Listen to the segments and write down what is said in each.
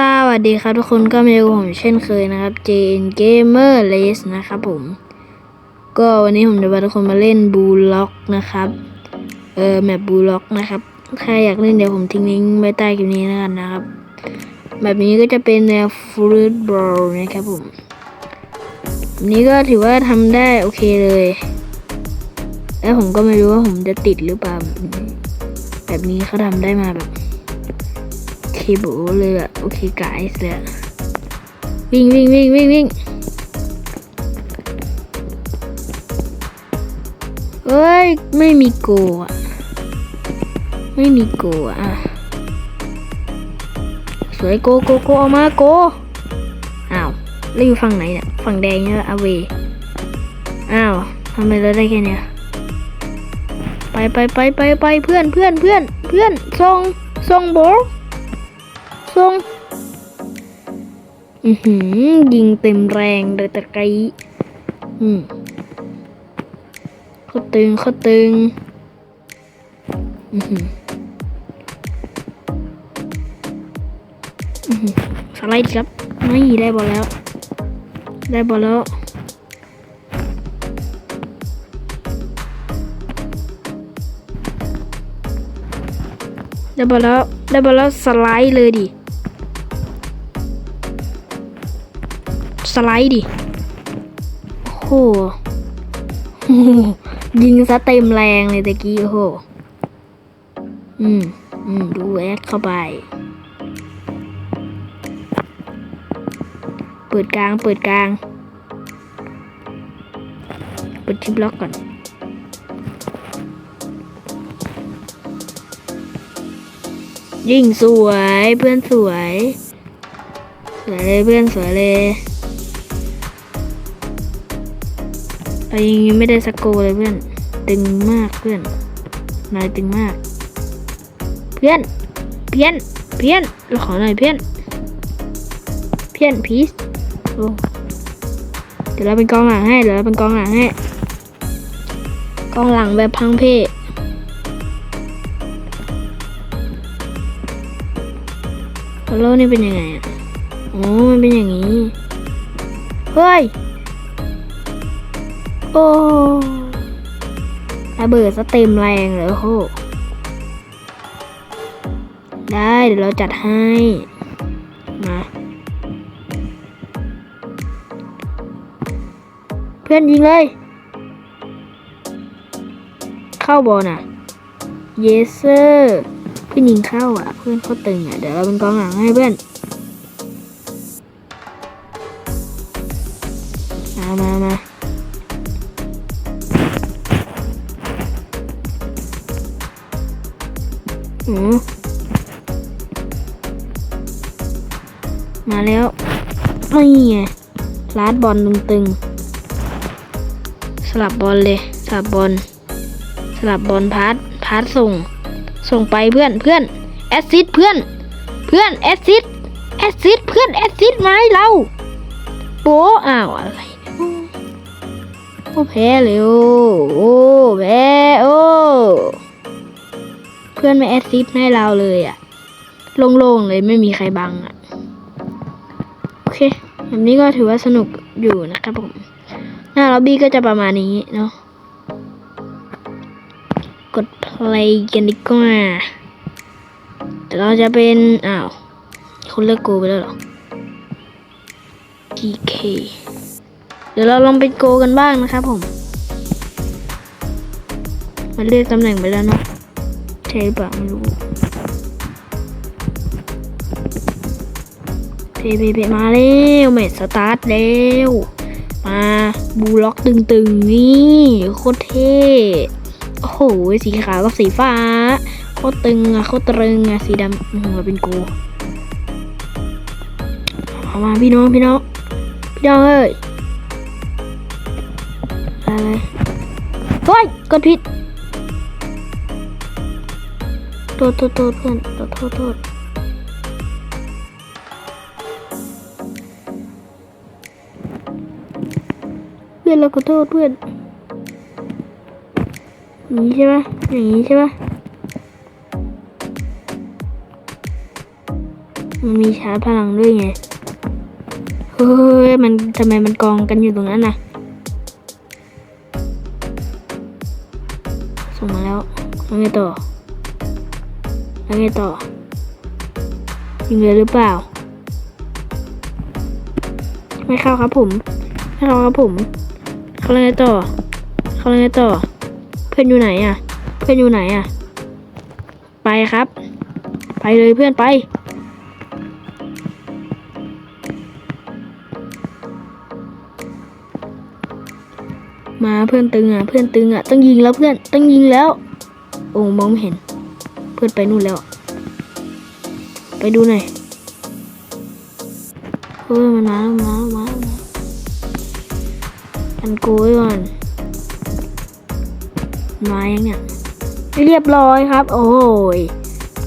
สวัสดีครับทุกคนก็มาอยู่กับผมเช่นเคยนะครับ JN Gamer Race นะครับผม ก็วันนี้ผมจะพาทุกคนมาเล่นบูล็อกนะครับ เออแมปบูล็อกนะครับ ใครอยากเล่นเดี๋ยวผมทิ้งลิงก์ไว้ใต้คลิปนี้แล้วกันนะครับแบบนี้ก็จะเป็นแนวฟลูดบอลนะครับผมนี้ก็ถือว่าทำได้โอเคเลย แล้วผมก็ไม่รู้ว่าผมจะติดหรือเปล่า แบบนี้เขาทำได้มาแบบ โบเลยอะโอเคกายเลยวิ่งวิ่งวิ่งวิ่งวิ่งเอ้ย ไม่มีโกอะไม่มีโกอะอะสวยโกโกโกเอามาโกอ้าวแล้วอยู่ฝั่งไหนเนี่ยฝั่งแดงเนี่ยอาเวอ้าวทำไมเราได้แค่เนี้ยไปไปไปไปไปเพื่อนเพื่อนเพื่อนเพื่อนส่งส่งโบ อทรงอือหือ ยิงเต็มแรงเลยตะไกรอืมเขาตึงเขาตึงอือหืออือหือสไลด์ครับไม่ได้บอลแล้ว ได้บอลแล้วได้บอลแล้วได้บอลแล้วสไลด์เลยดิ สไลด์ดิ โอ้โหโห ยิงซะเต็มแรงเลยตะกี้โอ้โห อืม อืม ดูแอคเข้าไป เปิดกลาง เปิดกลาง เปิดชิปล็อกก่อนยิ่งสวยเพื่อนสวยสวยเลยเพื่อนสวยเลย เรายังไม่ได้สกโกเลยเพื่อน ตึงมากเพื่อนนายตึงมาก เพื่อน เพี้ยน เพี้ยน เราขอหน่อยเพี้ยน เพี้ยนพีซโอ้เดี๋ยวเราเป็นกองหลังให้เดี๋ยวเราเป็นกองหลังให้ กองหลังแบบพังเพโลนี่เป็นยังไงอะ โอ้มันเป็นอย่างนี้ เฮ้ย อ้ระเบิดสเต็มแรงเลยโอ้โหได้เดี๋ยวเราจัดให้มาเพื่อนยิงเลย เข้าบอลน่ะ เยสเซอร์เพื่อนยิงเข้าอะ เพื่อนเขาตึงอะ เดี๋ยวเราเป็นกองหลังให้เพื่อน ลาดบอลตึงๆ สลับบอลเลย สลับบอล สลับบอลพาร์ทพาร์ทส่ง ส่งไปเพื่อนเพื่อนแอสซิดเพื่อน เพื่อนแอสซิดแอสซิดเพื่อนแอสซิดมาให้เราโปอ้าวอะไรโอ้แพ้เลยโอ้โอ้แพ้โอ้เพื่อนไม่แอสซิดให้เราเลยอะโล่งๆเลยไม่มีใครบังอะโอเค แบบนี้ก็ถือว่าสนุกอยู่นะครับผม หน้าล็อบบี้ก็จะประมาณนี้เนาะ กด play กันดีกว่า แต่เราจะเป็น อ้าวคุณเลิกโกไปแล้วหรอ PK เดี๋ยวเราลองเป็นโกกันบ้างนะครับผม มันเลือกตำแหน่งไปแล้วเนาะใช่หรือเปล่าไม่รู้ เพเพมาแล้วเมดสตาร์ทแล้วมาบูล็อกตึงๆนี่โคตรเท่โอ้โหสีขาวกับสีฟ้าโคตรตึงอะโคตรตรึงอะสีดำหัวเป็นโกเอามาพี่น้องพี่น้องพี่น้องเอ้ยอะไรเฮ้ยกดผิดโทษโทษโทษเพื่อนโทษโทษ พื่อนเราขอโทษเพื่อนอย่างนี้ใช่ไหมอย่างนี้ใช่ไหมมันมีชาร์จพลังด้วยไง เฮ้ย มันทำไมมันกองกันอยู่ตรงนั้นน่ะ ส่งมาแล้วแล้วไงต่อแล้วไงต่อ ยิงเลยหรือเปล่า ไม่เข้าครับผม ไม่เข้าครับผม เขาเลยงไงต่อเขาเลยงไงต่อ เพื่อนอยู่ไหนอะ เพื่อนอยู่ไหนอะ ไปครับ ไปเลยเพื่อนไป มาเพื่อนตึงอะ เพื่อนตึงอะ ต้องยิงแล้วเพื่อน ต้องยิงแล้ว โอ้มองไม่เห็น เพื่อนไปนู่นแล้ว ไปดูหน่อยเฮ้ยมันมาแล้วมาแล้วมา กันกยก่อนมายังเนี่ยเรียบร้อยครับ โอ้ย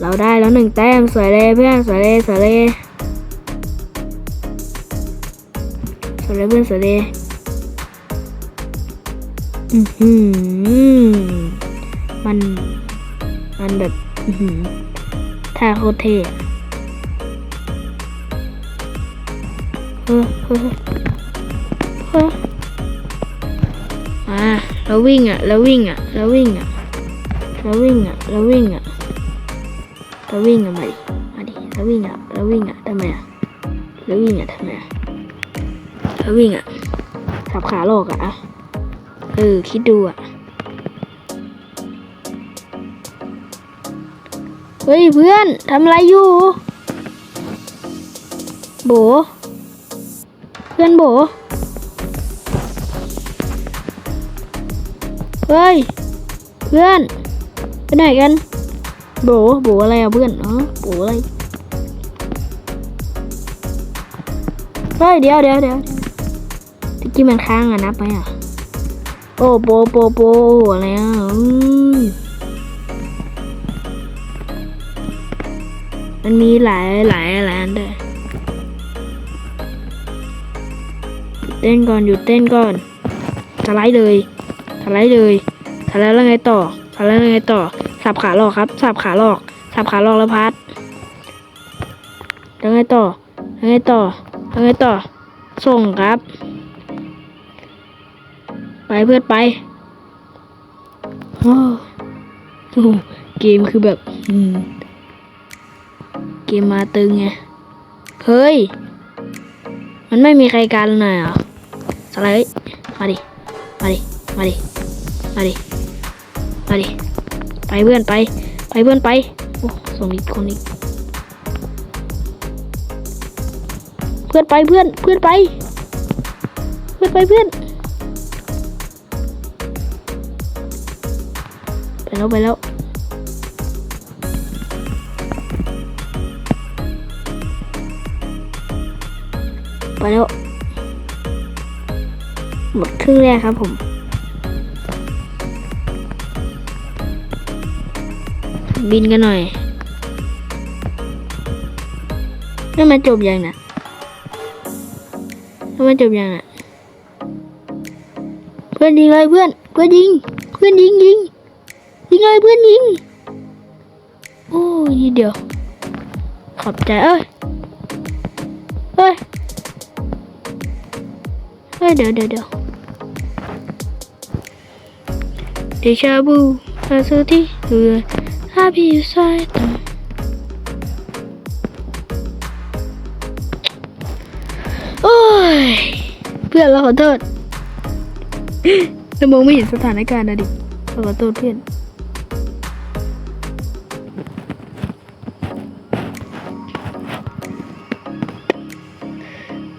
เราได้แล้วหนึ่งแต้มสวยเลยเพื่อนสวยเลยสวยเลยสวยเลยเพื่อนสวยเลยอือหือมัน มันแบบอือหือท่าโคตรเท่อเฮ้อ มาแล้ววิ่งอะแล้ววิ่งอะแล้ววิ่งอะแล้ววิ่งอะแล้ววิ่งอะแล้ววิ่งอะมาดิมาดิแล้ววิ่งอะแล้ววิ่งอะทำไมอะแล้ววิ่งอะทำไมอะแล้ววิ่งอะสับขาหลอกอะเออคิดดูอะเฮ้ยเพื่อนทำอะไรอยู่ โบ เพื่อนโบ เฮ้ย เพื่อนไปไหนกันโบโบอะไรอะเพื่อนเออโบอะไรเฮ้ยเดี๋ยวเดี๋ยวเดี๋ยวตะกี้มันค้างอะนับไหมอะโอ้โปโปโปอะไรอะอันมีหลายหลายหลายอันด้วยเต้นก่อนหยุดเต้นก่อนสไลด์เลย สไลด์เลยสไลด์แล้วไงต่อสไลด์แล้วไงต่อสับขาหลอกครับสับขาหลอกสับขาหลอกแล้วพัดแล้วไงต่อแล้วไงต่อแล้วไงต่อ ส่งครับ ไปเพื่อนไปโอ้โหเกมคือแบบอืมเกมมาตึงไงเฮ้ย มันไม่มีใครกันหน่อยเหรอสไลด์มาดิ มาดิ มาดิ มาดิ มาดิ ไปเพื่อนไป ไปเพื่อนไป โอ้ส่งอีกคนอีก เพื่อนไปเพื่อน เพื่อนไป เพื่อนไปเพื่อน ไปแล้วไปแล้วไปแล้วหมดครึ่งแรกครับผม บินกันหน่อยนี่มันจบยังนะนี่มันจบยังน่ะเพื่อนยิงเลยเพื่อน เพื่อนยิง เพื่อนยิงยิงยิงเลยเพื่อนยิง โอ้ยเดียว ขอบใจเอ้ยเฮ้ยเฮ้ยเดี๋ยวเดี๋ยวเดี๋ยวเดชาบูอาสุที่เหือ อาพี่สายตาโอ้ย เพื่อนเราขอโทษเรามองไม่เห็นสถานการณ์นะดิเราขอโทษเพื่อน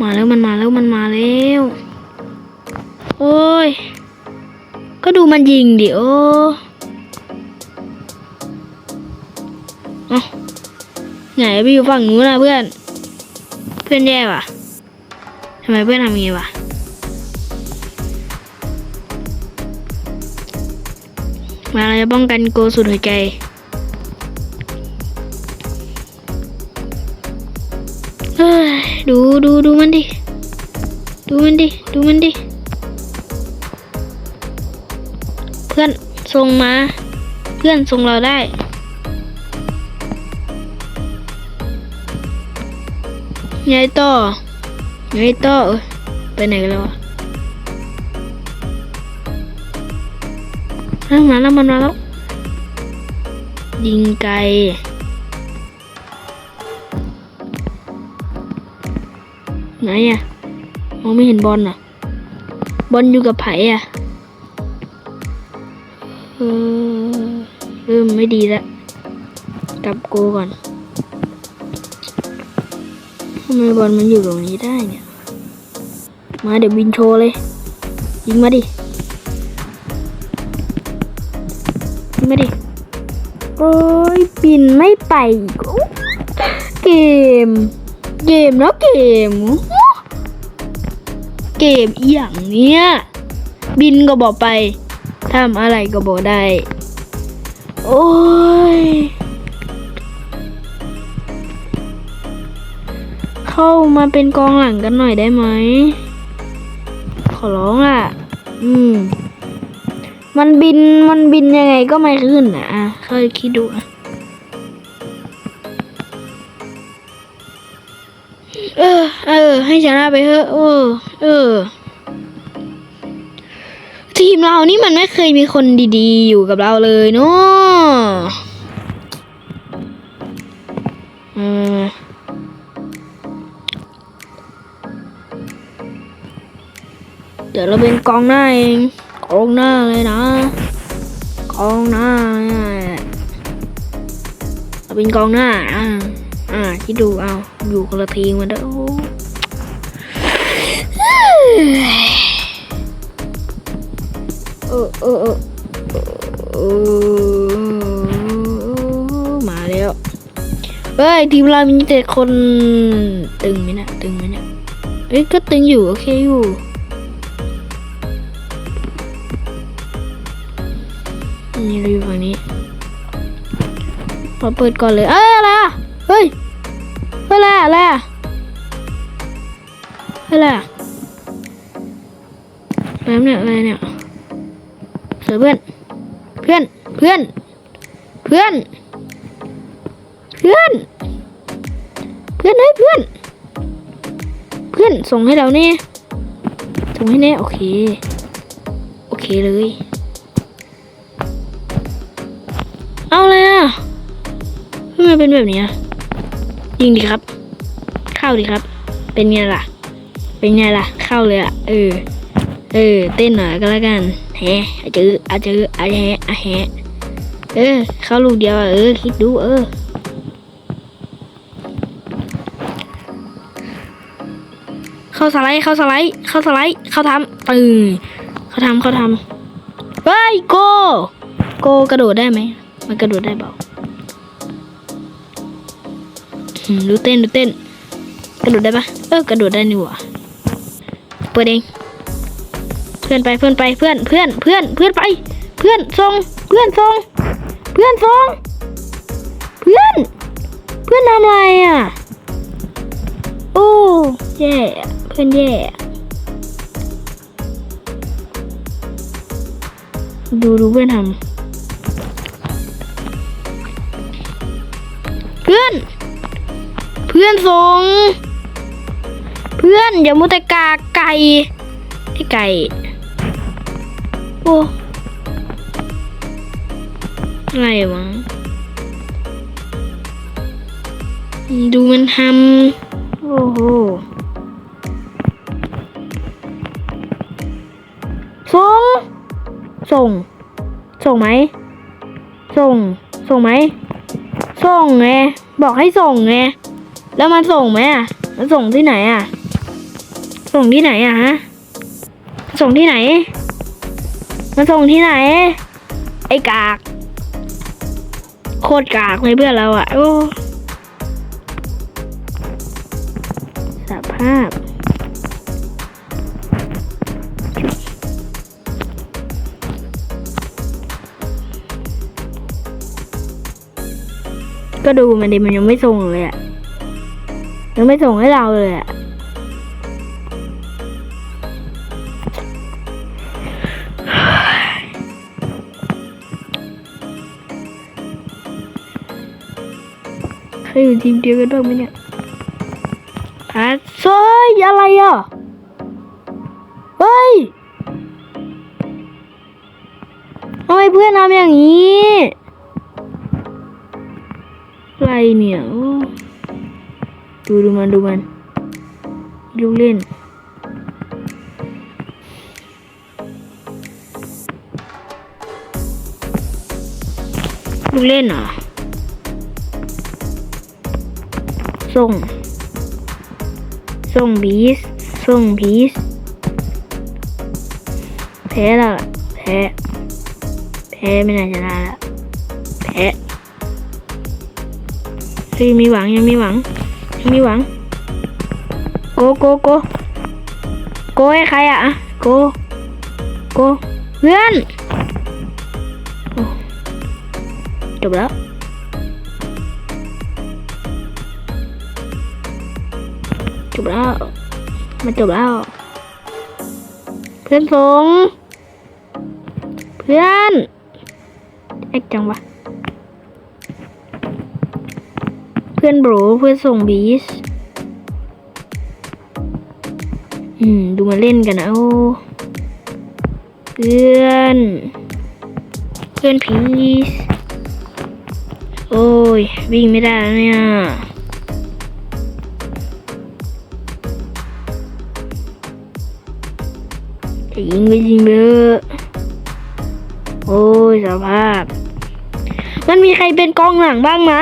มาแล้วมันมาแล้วมันมาแล้ว โอ้ย ก็ดูมันยิงดิโอ้ ไหนไปอยู่ฝั่งนู้นนะเพื่อน เพื่อนแย่ว่ะทำไมเพื่อนทำางงี้วะมาเราจะป้องกันโกสุดหัวใจเฮ้ยดูดูดูมันดิ ดูมันดิ ดูมันดิ เพื่อนส่งมา เพื่อนส่งเราได้ ไงต่อไงต่อไปไหนกันแล้ววะนั่งมาแล้วมันมาแล้ว ยิงไกลไหนอะมองไม่เห็นบอลอะบอลอยู่กับไผ่อะเออเริ่มไม่ดีแล้ว กลับโกก่อนำไมบอลมันอยู่ตรงนี้ได้เนี่ย มาเดี๋ยวบินโชว์เลย ยิงมาดิ ยิงมาดิ โอ้ยบินไม่ไปเกม เกมเนาะเกม เกมอหย่างเนี้ยบินก็บอกไปทำอะไรก็บอกได้ โอ้ย เข้ามาเป็นกองหลังกันหน่อยได้ไหม ขอร้องอะ อืม มันบินมันบินยังไงก็ไม่ขึ้นนะอะเคยคิดดูอะเออ เออ ให้ชนะไปเถอะเออ เออ ทีมเรานี่มันไม่เคยมีคนดีๆ อยู่กับเราเลยเนาะ เดี๋ยวเราเป็นกองหน้าเองกองหน้าเลยนะกองหน้าเราเป็นกองหน้าอ่าอ่าคิดดูเอาอยู่คนละทีมกันเด้อเออเออเออมาแล้วเฮ้ยทีมเรามีแต่คนตึงไหมนะตึงไหมเนี่ยเอ้ยก็ตึงอยู่โอเคอยู่ เราเปิดก่อนเลย เอ้ยอะไรอะ เฮ้ยเฮ้ยอะไรอะไรอะเฮ้ยอะไรอะแล้วเนี่ยอะไรเนี่ยเสือเพื่อนเพื่อนเพื่อนเพื่อนเพื่อนเพื่อนเฮ้ยเพื่อน เพื่อนส่งให้เราเนี่ยส่งให้แน่โอเค โอเคเลย เป็นแบบนี้อะยิงดีครับ เข้าดีครับ เป็นไงล่ะ เป็นไงล่ะ เข้าเลยอะ เออ เออ เต้นหน่อยก็แล้วกันแฮะอาจืออาจืออาแฮะอาแฮะเออ เข้าลูกเดียวเออ คิดดู เออ เข้าสไลด์ เข้าสไลด์ เข้าสไลด์ เข้าทำตึงเขาทำเขาทำเฮ้ยโก โกกระโดดได้ไหม มันกระโดดได้เปล่า ดูเต้นดูเต้น กระโดดได้ปะเออกระโดดได้นี่หว่าเปิดเอง เพื่อนไปเพื่อนไปเพื่อนเพื่อนเพื่อนเพื่อนไป เพื่อนส่งเพื่อนส่งเพื่อนส่งเพื่อน เพื่อนทำอะไรอะโอ้แย่เพื่อนแย่ดูดูเพื่อนทำ พื่อนส่ง เพื่อนอย่ามุแต่กาไก่ไอ้ไก่ โอ้อะไรวะดูมันทำ โอ้โหส่ง ส่ง ส่งไหม ส่ง ส่งไหม ส่งไง บอกให้ส่งไง แล้วมันส่งไหมอะ มันส่งที่ไหนอะ ส่งที่ไหนอะฮะ ส่งที่ไหน มันส่งที่ไหน ไอ้กาก โคตรกากเลยเพื่อนเราอะ โอ้สภาพก็ดูมันดิมันยังไม่ส่งเลยอะ ยังไม่ส่งให้เราเลยอะเคยอยู่ทีมเดียวกันบ้างไหมเนี่ยพัดเฮ้ยอะไรอะ เฮ้ยทำไมเพื่อนทำอย่างนี้ อะไรเนี่ยโอ้ ดูดูมันดูมันลูกเล่น ลูกเล่นเหรอส่ง ส่งบีส ส่งบีส แพ้ละแพ้ แพ้ไม่น่าชนะล้วแพ้เฮ้ยมีหวังยังมีหวัง มีหวังโกโกโกโกให้ใครอะอะโกโกเพื่อนโอ้จบแล้วจบแล้วมาจบแล้ว เพื่อนสงเพื่อนเอ็กจังวะ พื่อนโบรเพื่อนส่งบีสอืม ดูมาเล่นกันนะโอ้เพื่อน เพื่อนพีสโอ้ย วิ่งไม่ได้แล้วเนี่ยจะยิงก็ยิงเถอโอ้ยสภาพ มันมีใครเป็นกองหลังบ้างไหม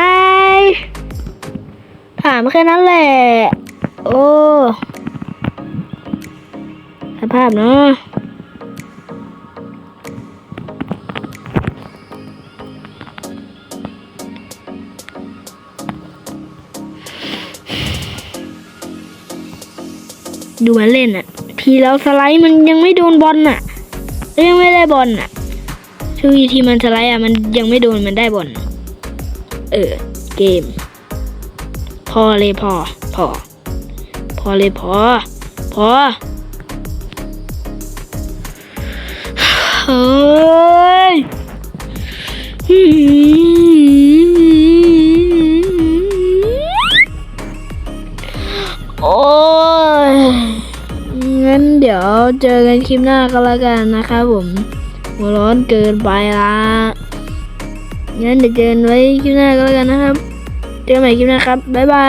ถามแค่นั้นแหละ โอ้สภาพเนาะดูมันเล่นอะทีเราสไลด์มันยังไม่โดนบอลน่ะยังไม่ได้บอลน่ะคือทีมันสไลด์อะมันยังไม่โดนมันได้บอลเออ เกม พอเลยพอ พอ พอเลยพอ พอเฮ้ยโอ้ยงั้นเดี๋ยวเจอกันคลิปหน้าก็แล้วกันนะครับผมหัวร้อนเกินไปละงั้นเดี๋ยวเจอกันไว้คลิปหน้าก็แล้วกันนะครับ เจอกันใหม่คลิปหน้าครับ บ๊ายบา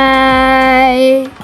ย